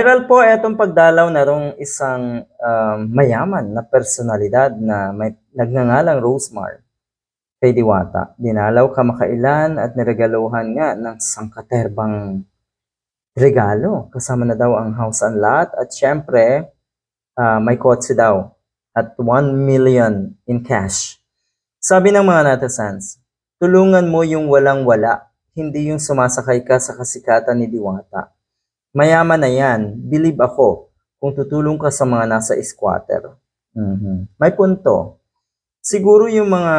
Viral po etong pagdalaw na rong isang um, mayaman na personalidad na may nagngangalang Rosemar kay Diwata. Dinalaw kamakailan at niregaluhan nga ng sangkaterbang regalo. Kasama na daw ang house and lot at syempre ah, may kotse daw at 1 million in cash. Sabi ng mga netizens, tulungan mo yung walang-wala, hindi yung sumasakay ka sa kasikatan ni Diwata. Mayaman na yan, believe ako, kung tutulong ka sa mga nasa squatter. Mhm. May punto. Siguro yung mga,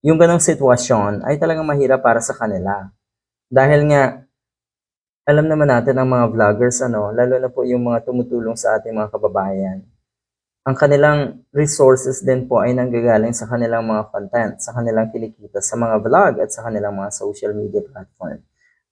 yung ganong sitwasyon ay talagang mahirap para sa kanila. Dahil nga, alam naman natin ang mga vloggers, ano, lalo na po yung mga tumutulong sa ating mga kababayan. Ang kanilang resources din po ay nanggagaling sa kanilang mga content, sa kanilang kinikita, sa mga vlog at sa kanilang mga social media platform.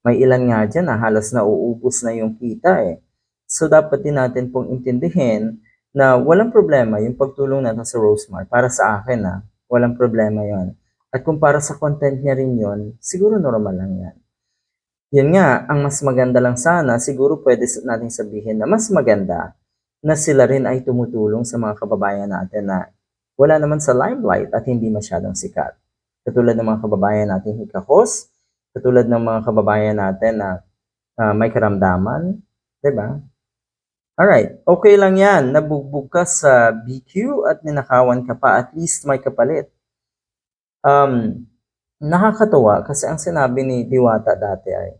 May ilan nga dyan na halos nauubos na yung kita eh. So dapat din natin pong intindihin na walang problema yung pagtulong natin sa Rosemar. Para sa akin na walang problema yon. At kung para sa content niya rin yon, siguro normal lang yan. Yun nga, ang mas maganda lang sana, siguro pwede natin sabihin na mas maganda na sila rin ay tumutulong sa mga kababayan natin na wala naman sa limelight at hindi masyadong sikat. Katulad ng mga kababayan natin hikakos, katulad ng mga kababayan natin na ah, may karamdaman, 'di ba? Alright, okay lang yan. Nabugbog sa BQ at ninakawan ka pa. At least may kapalit. Um, nakakatuwa kasi ang sinabi ni Diwata dati ay,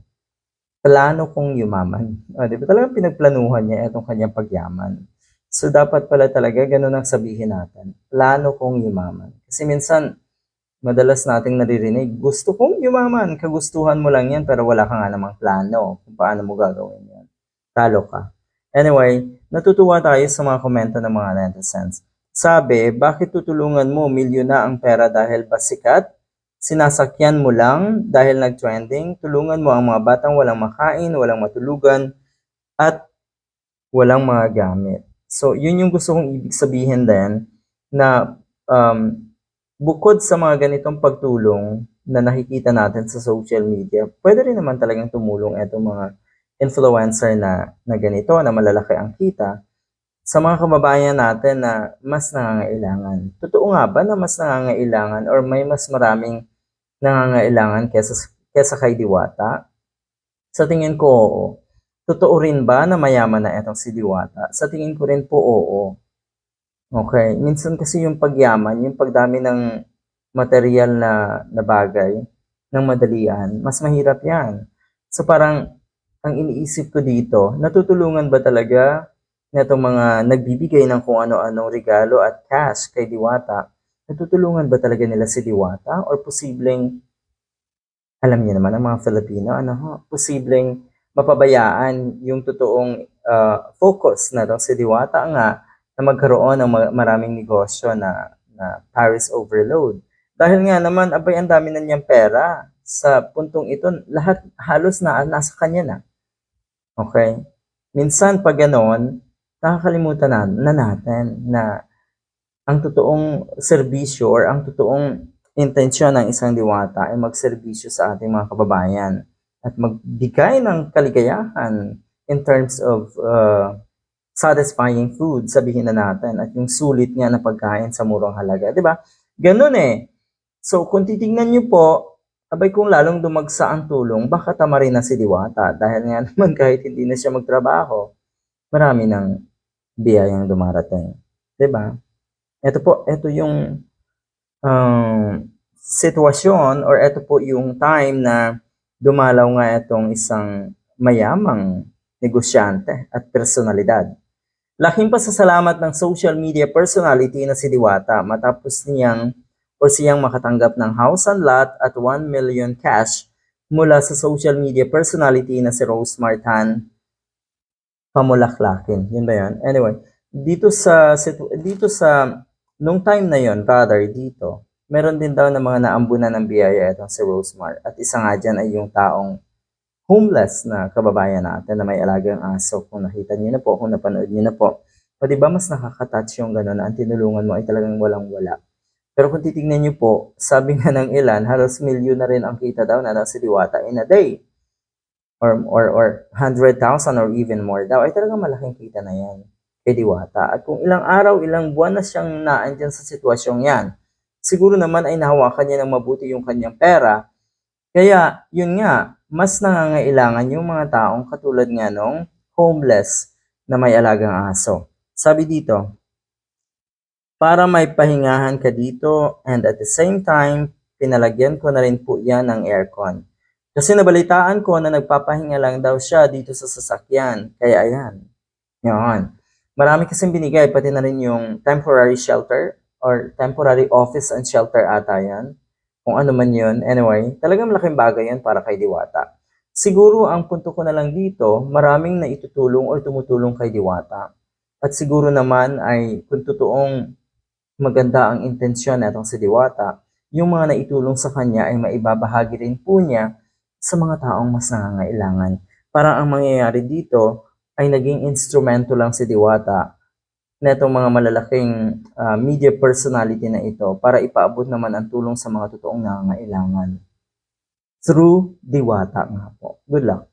plano kong yumaman. O, di ba talagang pinagplanuhan niya itong kanyang pagyaman. So, dapat pala talaga ganun ang sabihin natin. Plano kong yumaman. Kasi minsan, madalas nating naririnig, gusto kong yumaman, kagustuhan mo lang yan, pero wala ka nga namang plano kung paano mo gagawin yan. Talo ka. Anyway, natutuwa tayo sa mga komento ng mga netizens. Sabi, bakit tutulungan mo milyon na ang pera dahil ba sikat? Sinasakyan mo lang dahil nag-trending? Tulungan mo ang mga batang walang makain, walang matulugan, at walang mga gamit. So, yun yung gusto kong ibig sabihin din na um, bukod sa mga ganitong pagtulong na nakikita natin sa social media, pwede rin naman talagang tumulong itong mga influencer na, na ganito, na malalaki ang kita, sa mga kababayan natin na mas nangangailangan. Totoo nga ba na mas nangangailangan or may mas maraming nangangailangan kesa, kesa kay Diwata? Sa tingin ko, oo. Totoo rin ba na mayaman na itong si Diwata? Sa tingin ko rin po, oo. Okay. Minsan kasi yung pagyaman, yung pagdami ng material na, na bagay, ng madalian, mas mahirap yan. So parang, ang iniisip ko dito, natutulungan ba talaga netong mga nagbibigay ng kung ano-anong regalo at cash kay Diwata, natutulungan ba talaga nila si Diwata? Or posibleng, alam niyo naman ang mga Filipino, ano ho, posibleng mapabayaan yung totoong ah, focus na daw si Diwata nga na magkaroon ng ma- maraming negosyo na, na Paris overload. Dahil nga naman, abay, ang dami na niyang pera. Sa puntong ito, lahat halos na nasa kanya na. Okay? Minsan, pag ganon, nakakalimutan na, na natin na ang totoong serbisyo or ang totoong intensyon ng isang diwata ay magserbisyo sa ating mga kababayan at magbigay ng kaligayahan in terms of uh, satisfying food, sabihin na natin, at yung sulit nga na pagkain sa murang halaga. Di ba? Ganun eh. So, kung titingnan nyo po, abay kung lalong dumagsa ang tulong, baka tama rin na si Diwata. Dahil nga naman kahit hindi na siya magtrabaho, marami ng biyayang dumarating. 'Di ba? Ito po, ito yung um, sitwasyon or ito po yung time na dumalaw nga itong isang mayamang negosyante at personalidad. Laking pasasalamat ng social media personality na si Diwata matapos niyang o siyang makatanggap ng house and lot at 1 million cash mula sa social media personality na si Rose Martan pamulaklakin. Yun ba yan? Anyway, dito sa dito sa nung time na yon, rather dito, meron din daw ng mga naambunan ng biyaya itong si Rosemar. At isa nga dyan ay yung taong homeless na kababayan natin na may alagang aso. Kung nakita niyo na po, kung napanood niyo na po. O ba mas nakaka-touch yung gano'n na ang tinulungan mo ay talagang walang-wala. Pero kung titingnan niyo po, sabi nga ng ilan, halos milyon na rin ang kita daw na si Diwata in a day. or, or, or 100,000 or even more daw, ay talagang malaking kita na yan kay Diwata. At kung ilang araw, ilang buwan na siyang naandyan sa sitwasyong yan, siguro naman ay nahawakan niya ng mabuti yung kanyang pera. Kaya, yun nga, mas nangangailangan yung mga taong katulad nga nung homeless na may alagang aso. Sabi dito, para may pahingahan ka dito and at the same time, pinalagyan ko na rin po yan ng aircon. Kasi nabalitaan ko na nagpapahinga lang daw siya dito sa sasakyan. Kaya ayan. Yun. Marami kasing binigay, pati na rin yung temporary shelter or temporary office and shelter ata yan. Kung ano man yun. Anyway, talagang malaking bagay yan para kay Diwata. Siguro ang punto ko na lang dito, maraming naitutulong or tumutulong kay Diwata. At siguro naman ay kung totoong maganda ang intensyon natong si Diwata, yung mga naitulong sa kanya ay maibabahagi rin po niya sa mga taong mas nangangailangan. Parang ang mangyayari dito ay naging instrumento lang si Diwata na mga malalaking ah, media personality na ito para ipaabot naman ang tulong sa mga totoong nangangailangan. Through Diwata nga po. Good luck.